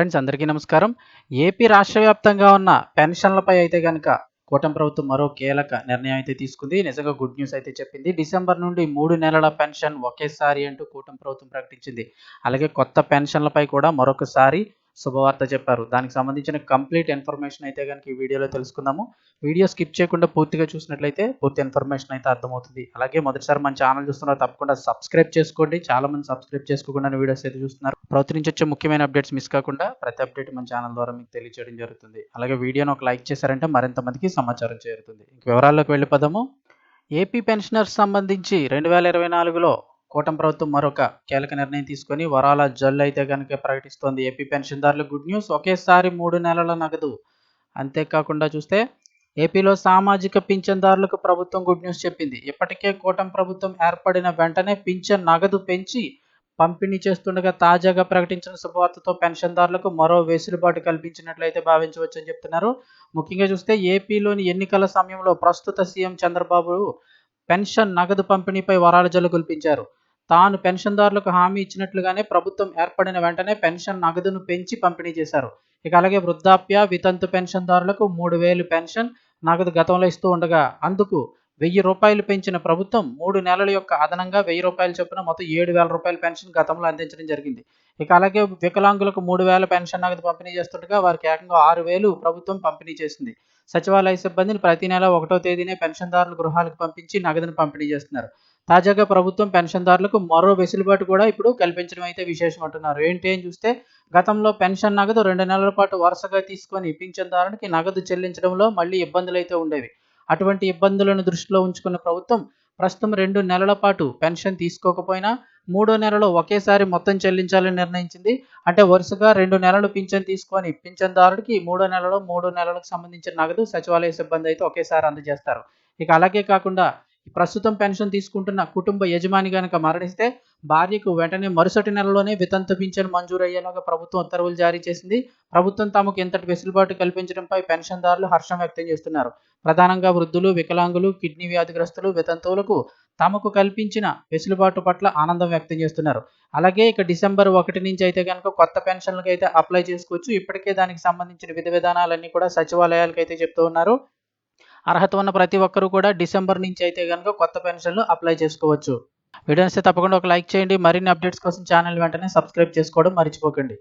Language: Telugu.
ఫ్రెండ్స్ అందరికీ నమస్కారం. ఏపీ రాష్ట్ర వ్యాప్తంగా ఉన్న పెన్షన్లపై అయితే కనుక కూటమి ప్రభుత్వం మరో కీలక నిర్ణయం అయితే తీసుకుంది. నిజంగా గుడ్ న్యూస్ అయితే చెప్పింది. డిసెంబర్ నుండి మూడు నెలల పెన్షన్ ఒకేసారి అంటూ కూటమి ప్రభుత్వం ప్రకటించింది. అలాగే కొత్త పెన్షన్లపై కూడా మరొకసారి శుభవార్త చెప్పారు. దానికి సంబంధించిన కంప్లీట్ ఇన్ఫర్మేషన్ అయితే కనుక ఈ వీడియోలో తెలుసుకుందాము. వీడియో స్కిప్ చేయకుండా పూర్తిగా చూసినట్లయితే పూర్తి ఇన్ఫర్మేషన్ అయితే అర్థమవుతుంది. అలాగే మొదటిసారి మన ఛానల్ చూస్తున్నారు తప్పకుండా సబ్స్క్రైబ్ చేసుకోండి. చాలా మంది సబ్స్క్రైబ్ చేసుకోకుండా వీడియోస్ అయితే చూస్తున్నారు. ప్రతి నుంచి వచ్చే ముఖ్యమైన అప్డేట్స్ మిస్ కాకుండా ప్రతి అప్డేట్ మన ఛానల్ ద్వారా మీకు తెలియజేయడం జరుగుతుంది. అలాగే వీడియోను ఒక లైక్ చేశారంటే మరింత మందికి సమాచారం చేరుతుంది. ఇంక వివరాల్లోకి వెళ్ళిపోదాము. ఏపీ పెన్షనర్స్ సంబంధించి రెండు వేల ఇరవై నాలుగులో కూటమి ప్రభుత్వం మరొక కీలక నిర్ణయం తీసుకొని వరాల జల్లు అయితే కనుక ప్రకటిస్తోంది. ఏపీ పెన్షన్దారుల గుడ్ న్యూస్. ఒకేసారి మూడు నెలల నగదు. అంతేకాకుండా చూస్తే ఏపీలో సామాజిక పింఛన్దారులకు ప్రభుత్వం గుడ్ న్యూస్ చెప్పింది. ఇప్పటికే కూటమి ప్రభుత్వం ఏర్పడిన వెంటనే పింఛన్ నగదు పెంచి పంపిణీ చేస్తుండగా తాజాగా ప్రకటించిన శుభవార్తతో పెన్షన్దారులకు మరో వెసులుబాటు కల్పించినట్లయితే భావించవచ్చని చెప్తున్నారు. ముఖ్యంగా చూస్తే ఏపీలోని ఎన్నికల సమయంలో ప్రస్తుత సీఎం చంద్రబాబు పెన్షన్ నగదు పంపిణీపై వరాల జల్లు కుల్పించారు. తాను పెన్షన్దారులకు హామీ ఇచ్చినట్లుగానే ప్రభుత్వం ఏర్పడిన వెంటనే పెన్షన్ నగదును పెంచి పంపిణీ చేశారు. ఇక అలాగే వృద్ధాప్య వితంతు పెన్షన్దారులకు మూడు వేలు పెన్షన్ నగదు గతంలో ఇస్తూ ఉండగా అందుకు వెయ్యి రూపాయలు పెంచిన ప్రభుత్వం మూడు నెలల యొక్క అదనంగా వెయ్యి రూపాయలు చొప్పున మొత్తం ఏడు వేల రూపాయల పెన్షన్ గతంలో అందించడం జరిగింది. ఇక అలాగే వికలాంగులకు మూడు వేల పెన్షన్ నగదు పంపిణీ చేస్తుండగా వారికి ఏకంగా ఆరు వేలు ప్రభుత్వం పంపిణీ చేసింది. సచివాలయ సిబ్బందిని ప్రతి నెల ఒకటో తేదీనే పెన్షన్దారులు గృహాలకు పంపించి నగదును పంపిణీ చేస్తున్నారు. తాజాగా ప్రభుత్వం పెన్షన్దారులకు మరో వెసులుబాటు కూడా ఇప్పుడు కల్పించడం అయితే విశేషం అంటున్నారు. ఏంటి అని చూస్తే గతంలో పెన్షన్ నగదు రెండు నెలల పాటు వరుసగా తీసుకొని పింఛన్దారునికి నగదు చెల్లించడంలో మళ్ళీ ఇబ్బందులు అయితే ఉండేవి. అటువంటి ఇబ్బందులను దృష్టిలో ఉంచుకున్న ప్రభుత్వం ప్రస్తుతం రెండు నెలల పాటు పెన్షన్ తీసుకోకపోయినా మూడో నెలలో ఒకేసారి మొత్తం చెల్లించాలని నిర్ణయించింది. అంటే వరుసగా రెండు నెలలు పింఛన్ తీసుకొని పింఛన్దారుడికి మూడో నెలలో మూడో నెలలకు సంబంధించిన నగదు సచివాలయ సిబ్బంది అయితే ఒకేసారి అందజేస్తారు. ఇక అలాగే కాకుండా ప్రస్తుతం పెన్షన్ తీసుకుంటున్న కుటుంబ యజమాని గనక మరణిస్తే భార్యకు వెంటనే మరుసటి నెలలోనే వితంతు పింఛన్ మంజూరు అయ్యేలాగా ప్రభుత్వం ఉత్తర్వులు జారీ చేసింది. ప్రభుత్వం తమకు ఇంతటి వెసులుబాటు కల్పించడంపై పెన్షన్దారులు హర్షం వ్యక్తం చేస్తున్నారు. ప్రధానంగా వృద్ధులు వికలాంగులు కిడ్నీ వ్యాధిగ్రస్తులు వితంతువులకు తమకు కల్పించిన వెసులుబాటు పట్ల ఆనందం వ్యక్తం చేస్తున్నారు. అలాగే ఇక డిసెంబర్ ఒకటి నుంచి అయితే కనుక కొత్త పెన్షన్లకు అయితే అప్లై చేసుకోవచ్చు. ఇప్పటికే దానికి సంబంధించిన విధి విధానాలన్నీ కూడా సచివాలయాలకు అయితే చెప్తూ ఉన్నారు. అర్హత ఉన్న ప్రతి ఒక్కరూ కూడా డిసెంబర్ నుంచి అయితే కనుక కొత్త పెన్షన్లు అప్లై చేసుకోవచ్చు. వీడియోస్ తప్పకుండా ఒక లైక్ చేయండి. మరిన్ని అప్డేట్స్ కోసం ఛానల్ వెంటనే సబ్స్క్రైబ్ చేసుకోవడం మర్చిపోకండి.